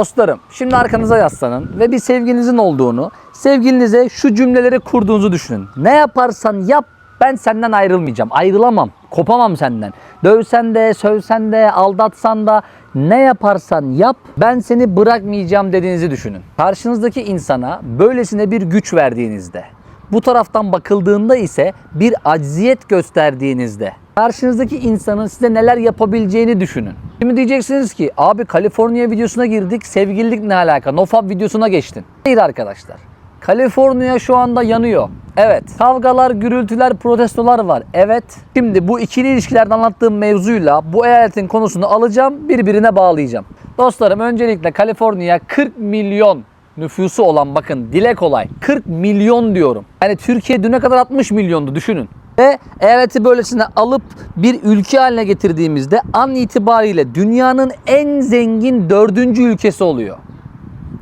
Dostlarım şimdi arkanıza yaslanın ve bir sevgilinizin olduğunu, sevgilinize şu cümleleri kurduğunuzu düşünün. Ne yaparsan yap ben senden ayrılmayacağım. Ayrılamam. Kopamam senden. Dövsen de, sövsen de, aldatsan da ne yaparsan yap ben seni bırakmayacağım dediğinizi düşünün. Karşınızdaki insana böylesine bir güç verdiğinizde, bu taraftan bakıldığında ise bir acziyet gösterdiğinizde karşınızdaki insanın size neler yapabileceğini düşünün. Şimdi diyeceksiniz ki abi Kaliforniya videosuna girdik sevgililik ne alaka nofab videosuna geçtin. Hayır arkadaşlar. Kaliforniya şu anda yanıyor. Evet. Kavgalar, gürültüler, protestolar var. Evet. Şimdi bu ikili ilişkilerde anlattığım mevzuyla bu eyaletin konusunu alacağım, birbirine bağlayacağım. Dostlarım öncelikle Kaliforniya 40 milyon nüfusu olan bakın dile kolay 40 milyon diyorum. Yani Türkiye düne kadar 60 milyondu düşünün. Ve eyaleti böylesine alıp bir ülke haline getirdiğimizde an itibariyle dünyanın en zengin dördüncü ülkesi oluyor.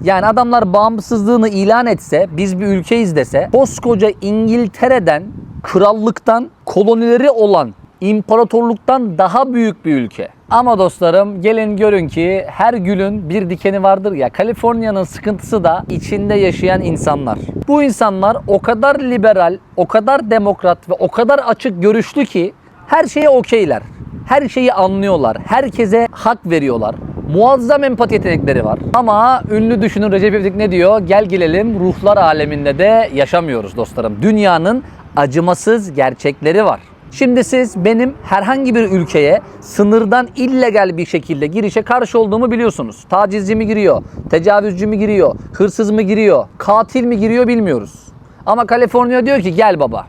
Yani adamlar bağımsızlığını ilan etse, biz bir ülkeyiz dese, koskoca İngiltere'den, krallıktan, kolonileri olan imparatorluktan daha büyük bir ülke. Ama dostlarım gelin görün ki her gülün bir dikeni vardır ya. Kaliforniya'nın sıkıntısı da içinde yaşayan insanlar. Bu insanlar o kadar liberal, o kadar demokrat ve o kadar açık görüşlü ki her şeye okeyler. Her şeyi anlıyorlar. Herkese hak veriyorlar. Muazzam empati yetenekleri var. Ama ünlü düşünür Recep İvedik ne diyor? Gel gelelim ruhlar aleminde de yaşamıyoruz dostlarım. Dünyanın acımasız gerçekleri var. Şimdi siz benim herhangi bir ülkeye sınırdan illegal bir şekilde girişe karşı olduğumu biliyorsunuz. Tacizci mi giriyor, tecavüzcü mü giriyor, hırsız mı giriyor, katil mi giriyor bilmiyoruz. Ama Kaliforniya diyor ki gel baba.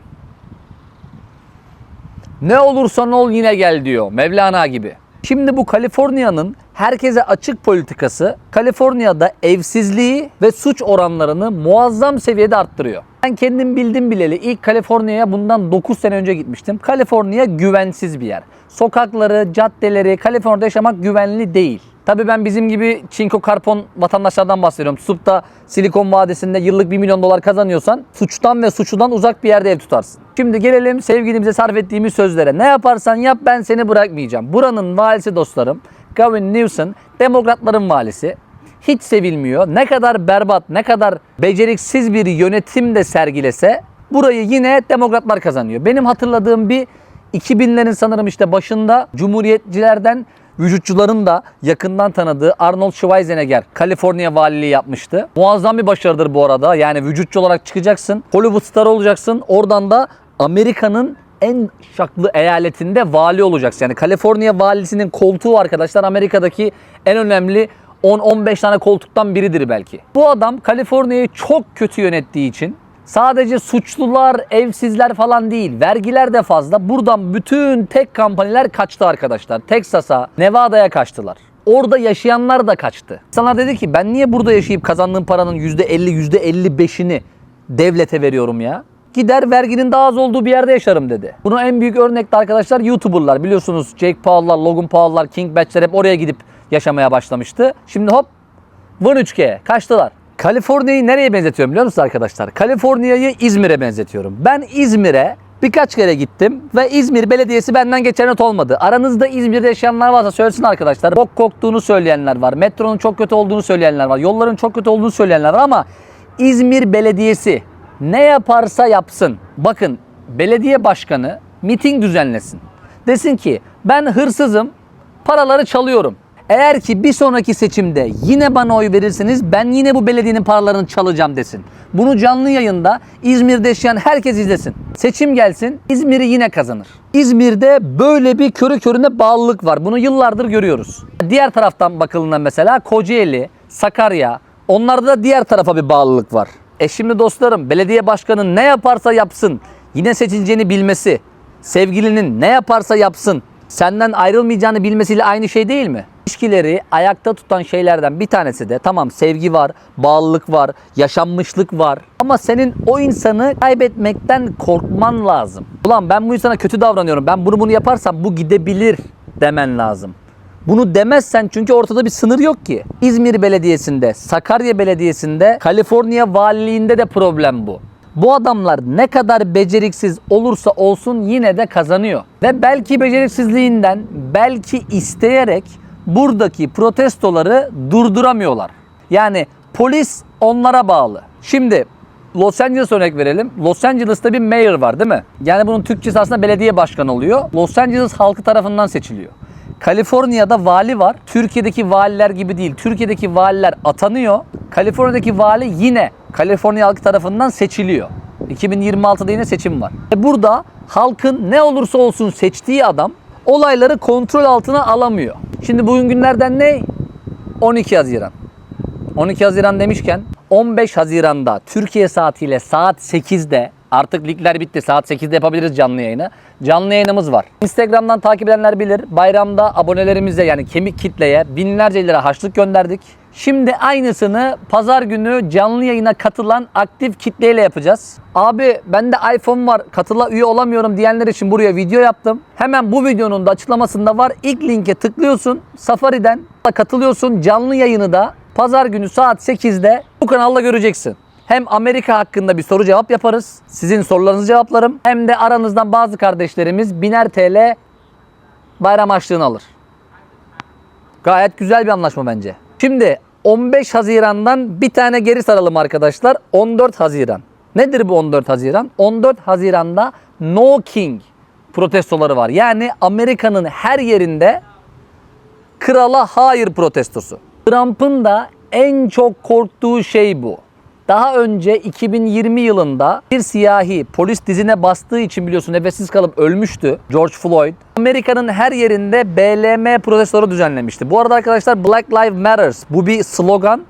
Ne olursan ol yine gel diyor Mevlana gibi. Şimdi bu Kaliforniya'nın herkese açık politikası Kaliforniya'da evsizliği ve suç oranlarını muazzam seviyede arttırıyor. Ben kendim bildim bileli ilk Kaliforniya'ya bundan 9 sene önce gitmiştim. Kaliforniya güvensiz bir yer. Sokakları, caddeleri Kaliforniya'da yaşamak güvenli değil. Tabii ben bizim gibi çinko karpon vatandaşlardan bahsediyorum. Tutup Silikon Vadisi'nde yıllık 1 milyon dolar kazanıyorsan suçtan ve suçludan uzak bir yerde ev tutarsın. Şimdi gelelim sevgilimize sarf ettiğimiz sözlere. Ne yaparsan yap ben seni bırakmayacağım. Buranın valisi dostlarım Gavin Newsom demokratların valisi. Hiç sevilmiyor. Ne kadar berbat, ne kadar beceriksiz bir yönetim de sergilese burayı yine demokratlar kazanıyor. Benim hatırladığım bir 2000'lerin sanırım işte başında Cumhuriyetçilerden vücutçuların da yakından tanıdığı Arnold Schwarzenegger Kaliforniya valiliği yapmıştı. Muazzam bir başarıdır bu arada. Yani vücutçu olarak çıkacaksın. Hollywood starı olacaksın. Oradan da Amerika'nın en şaklı eyaletinde vali olacaksın. Yani Kaliforniya valisinin koltuğu arkadaşlar Amerika'daki en önemli 10-15 tane koltuktan biridir belki. Bu adam Kaliforniya'yı çok kötü yönettiği için sadece suçlular, evsizler falan değil, vergiler de fazla. Buradan bütün tek kampanyalar kaçtı arkadaşlar. Texas'a, Nevada'ya kaçtılar. Orada yaşayanlar da kaçtı. İnsanlar dedi ki ben niye burada yaşayıp kazandığım paranın %50, %55'ini devlete veriyorum ya? Gider verginin daha az olduğu bir yerde yaşarım dedi. Buna en büyük örnek de arkadaşlar YouTuber'lar. Biliyorsunuz Jake Paul'lar, Logan Paul'lar, King Batch'ler hep oraya gidip yaşamaya başlamıştı. Şimdi hop Vın 3G kaçtılar. Kaliforniya'yı nereye benzetiyorum biliyor musunuz arkadaşlar? Kaliforniya'yı İzmir'e benzetiyorum. Ben İzmir'e birkaç kere gittim ve İzmir Belediyesi benden geçen not olmadı. Aranızda İzmir'de yaşayanlar varsa söylesin arkadaşlar. Bok koktuğunu söyleyenler var. Metronun çok kötü olduğunu söyleyenler var. Yolların çok kötü olduğunu söyleyenler var ama İzmir Belediyesi ne yaparsa yapsın. Bakın belediye başkanı miting düzenlesin. Desin ki ben hırsızım, paraları çalıyorum. Eğer ki bir sonraki seçimde yine bana oy verirseniz ben yine bu belediyenin paralarını çalacağım desin. Bunu canlı yayında İzmir'de yaşayan herkes izlesin. Seçim gelsin İzmir'i yine kazanır. İzmir'de böyle bir körü körüne bağlılık var. Bunu yıllardır görüyoruz. Diğer taraftan bakıldığında mesela Kocaeli, Sakarya onlarda da diğer tarafa bir bağlılık var. E şimdi dostlarım belediye başkanı ne yaparsa yapsın yine seçileceğini bilmesi, sevgilinin ne yaparsa yapsın senden ayrılmayacağını bilmesiyle aynı şey değil mi? İlişkileri ayakta tutan şeylerden bir tanesi de tamam sevgi var, bağlılık var, yaşanmışlık var. Ama senin o insanı kaybetmekten korkman lazım. Ulan ben bu insana kötü davranıyorum. Ben bunu bunu yaparsam bu gidebilir demen lazım. Bunu demezsen çünkü ortada bir sınır yok ki. İzmir Belediyesi'nde, Sakarya Belediyesi'nde, Kaliforniya Valiliğinde de problem bu. Bu adamlar ne kadar beceriksiz olursa olsun yine de kazanıyor. Ve belki beceriksizliğinden, belki isteyerek buradaki protestoları durduramıyorlar. Yani polis onlara bağlı. Şimdi Los Angeles örnek verelim. Los Angeles'ta bir mayor var değil mi? Yani bunun Türkçesi aslında belediye başkanı oluyor. Los Angeles halkı tarafından seçiliyor. Kaliforniya'da vali var. Türkiye'deki valiler gibi değil. Türkiye'deki valiler atanıyor. Kaliforniya'daki vali yine Kaliforniya halkı tarafından seçiliyor. 2026'da yine seçim var. E burada halkın ne olursa olsun seçtiği adam olayları kontrol altına alamıyor. Şimdi bugün günlerden ne? 12 Haziran. 12 Haziran demişken 15 Haziran'da Türkiye saatiyle saat 8'de artık ligler bitti. Saat 8'de yapabiliriz canlı yayını. Canlı yayınımız var. Instagram'dan takip edenler bilir. Bayramda abonelerimize yani kemik kitleye binlerce lira harçlık gönderdik. Şimdi aynısını pazar günü canlı yayına katılan aktif kitleyle yapacağız. Abi bende iPhone var katıla üye olamıyorum diyenler için buraya video yaptım. Hemen bu videonun da açıklamasında var. İlk linke tıklıyorsun. Safari'den katılıyorsun. Canlı yayını da pazar günü saat 8'de bu kanalda göreceksin. Hem Amerika hakkında bir soru cevap yaparız. Sizin sorularınızı cevaplarım. Hem de aranızdan bazı kardeşlerimiz biner TL bayram harçlığını alır. Gayet güzel bir anlaşma bence. Şimdi 15 Haziran'dan bir tane geri saralım arkadaşlar. 14 Haziran. Nedir bu 14 Haziran? 14 Haziran'da No King protestoları var. Yani Amerika'nın her yerinde krala hayır protestosu. Trump'ın da en çok korktuğu şey bu. Daha önce 2020 yılında bir siyahi polis dizine bastığı için biliyorsun nefessiz kalıp ölmüştü George Floyd. Amerika'nın her yerinde BLM protestoları düzenlemişti. Bu arada arkadaşlar Black Lives Matters bu bir slogan.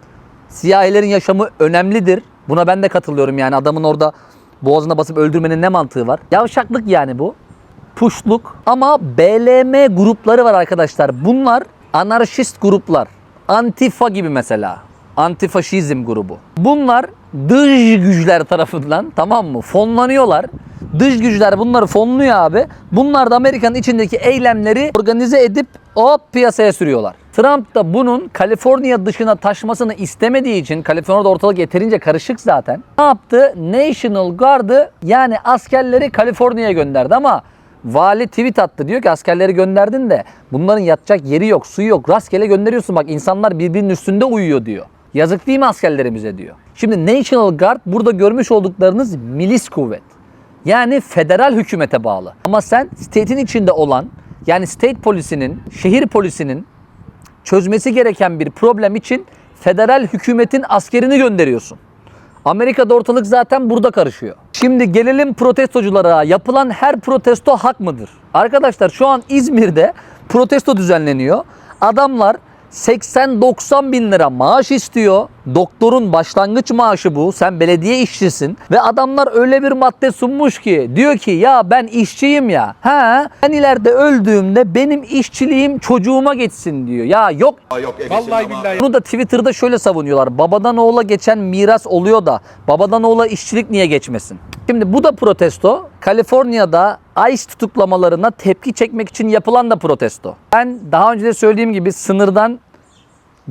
Siyahilerin yaşamı önemlidir. Buna ben de katılıyorum yani adamın orada boğazına basıp öldürmenin ne mantığı var? Yavşaklık yani bu puşluk ama BLM grupları var arkadaşlar. Bunlar anarşist gruplar. Antifa gibi mesela. Antifaşizm grubu. Bunlar dış güçler tarafından tamam mı? Fonlanıyorlar. Dış güçler bunları fonluyor abi. Bunlar da Amerika'nın içindeki eylemleri organize edip hop piyasaya sürüyorlar. Trump da bunun Kaliforniya dışına taşmasını istemediği için Kaliforniya'da ortalık yeterince karışık zaten. Ne yaptı? National Guard'ı yani askerleri Kaliforniya'ya gönderdi ama Vali tweet attı diyor ki askerleri gönderdin de bunların yatacak yeri yok, suyu yok. Rastgele gönderiyorsun bak insanlar birbirinin üstünde uyuyor diyor. Yazık değil mi askerlerimize diyor. Şimdi National Guard burada görmüş olduklarınız milis kuvvet. Yani federal hükümete bağlı. Ama sen state'in içinde olan yani state polisinin, şehir polisinin çözmesi gereken bir problem için federal hükümetin askerini gönderiyorsun. Amerika'da ortalık zaten burada karışıyor. Şimdi gelelim protestoculara. Yapılan her protesto hak mıdır? Arkadaşlar şu an İzmir'de protesto düzenleniyor. Adamlar 80-90 bin lira maaş istiyor. Doktorun başlangıç maaşı bu. Sen belediye işçisin. Ve adamlar öyle bir madde sunmuş ki diyor ki ya ben işçiyim ya. Ha ben ileride öldüğümde benim işçiliğim çocuğuma geçsin diyor. Ya yok Vallahi billahi. bunu da Twitter'da şöyle savunuyorlar. Babadan oğula geçen miras oluyor da babadan oğula işçilik niye geçmesin? Şimdi bu da protesto. Kaliforniya'da ICE tutuklamalarına tepki çekmek için yapılan da protesto. Ben daha önce de söylediğim gibi sınırdan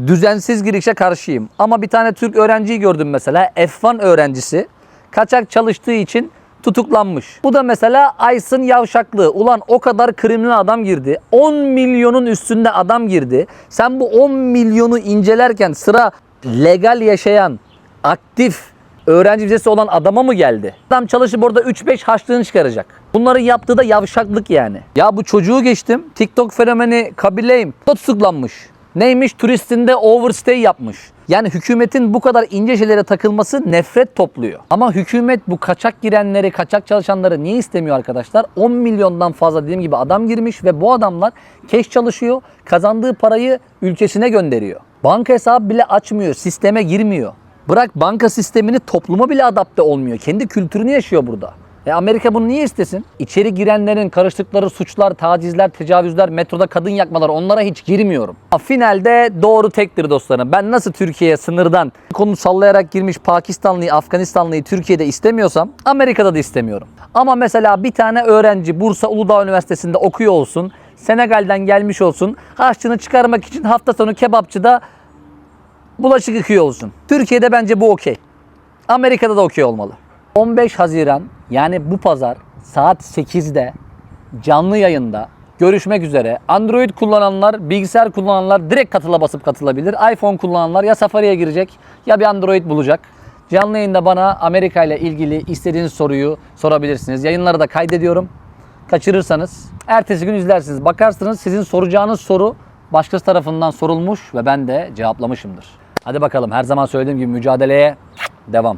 düzensiz girişe karşıyım. Ama bir tane Türk öğrenciyi gördüm mesela. F1 öğrencisi kaçak çalıştığı için tutuklanmış. Bu da mesela Ice'ın yavşaklığı. Ulan o kadar kriminal adam girdi. 10 milyonun üstünde adam girdi. Sen bu 10 milyonu incelerken sıra legal yaşayan, aktif öğrenci vizesi olan adama mı geldi? Adam çalışıp orada 3-5 harçlığını çıkaracak. Bunları yaptığı da yavşaklık yani. Ya bu çocuğu geçtim. TikTok fenomeni Kabileyim. Tutuklanmış. Neymiş? Turistinde overstay yapmış. Yani hükümetin bu kadar ince şeylere takılması nefret topluyor. Ama hükümet bu kaçak girenleri, kaçak çalışanları niye istemiyor arkadaşlar? 10 milyondan fazla dediğim gibi adam girmiş ve bu adamlar keş çalışıyor. Kazandığı parayı ülkesine gönderiyor. Banka hesabı bile açmıyor, sisteme girmiyor. Bırak banka sistemini topluma bile adapte olmuyor. Kendi kültürünü yaşıyor burada. E Amerika bunu niye istesin? İçeri girenlerin karıştıkları suçlar, tacizler, tecavüzler, metroda kadın yakmalar onlara hiç girmiyorum. Finalde doğru tektir dostlarım. Ben nasıl Türkiye'ye sınırdan konu sallayarak girmiş Pakistanlıyı, Afganistanlıyı Türkiye'de istemiyorsam Amerika'da da istemiyorum. Ama mesela bir tane öğrenci Bursa Uludağ Üniversitesi'nde okuyor olsun. Senegal'den gelmiş olsun. Harçlığını çıkarmak için hafta sonu kebapçıda bulaşık yıkıyor olsun. Türkiye'de bence bu okey. Amerika'da da okey olmalı. 15 Haziran yani bu pazar saat 8'de canlı yayında Görüşmek üzere. Android kullananlar, bilgisayar kullananlar direkt katıla basıp katılabilir. iPhone kullananlar ya Safari'ye girecek ya bir Android bulacak. Canlı yayında bana Amerika ile ilgili istediğiniz soruyu sorabilirsiniz. Yayınları da kaydediyorum. Kaçırırsanız ertesi gün izlersiniz. Bakarsınız sizin soracağınız soru başkası tarafından sorulmuş ve ben de cevaplamışımdır. Hadi bakalım her zaman söylediğim gibi mücadeleye devam.